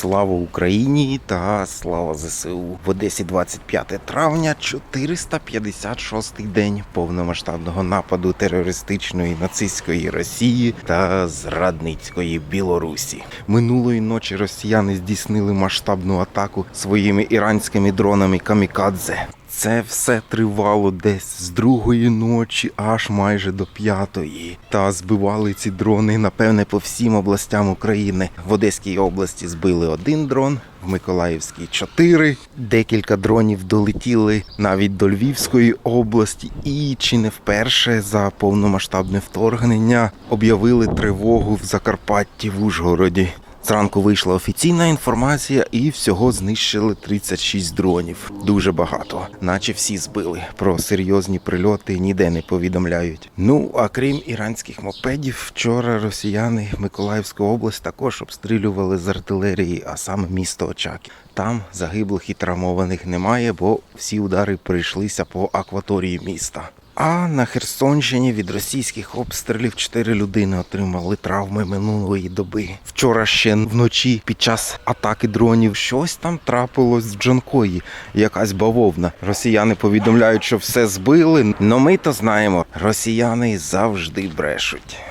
Слава Україні та слава ЗСУ. В Одесі 25 травня, 456-й день повномасштабного нападу терористичної нацистської Росії та зрадницької Білорусі. Минулої ночі росіяни здійснили масштабну атаку своїми іранськими дронами камікадзе. Це все тривало десь з другої ночі аж майже до п'ятої. Та збивали ці дрони, напевне, по всім областям України. В Одеській області збили один дрон, в Миколаївській чотири. Декілька дронів долетіли навіть до Львівської області. І чи не вперше за повномасштабне вторгнення об'явили тривогу в Закарпатті в Ужгороді. Зранку вийшла офіційна інформація, і всього знищили 36 дронів. Дуже багато, наче всі збили. Про серйозні прильоти ніде не повідомляють. Ну а крім іранських мопедів, вчора росіяни Миколаївську область також обстрілювали з артилерії, а саме місто Очаків. Там загиблих і травмованих немає, бо всі удари прийшлися по акваторії міста. А на Херсонщині від російських обстрілів чотири людини отримали травми минулої доби. Вчора ще вночі під час атаки дронів щось там трапилось в Джанкої, якась бавовна. Росіяни повідомляють, що все збили. Но ми то знаємо, росіяни завжди брешуть.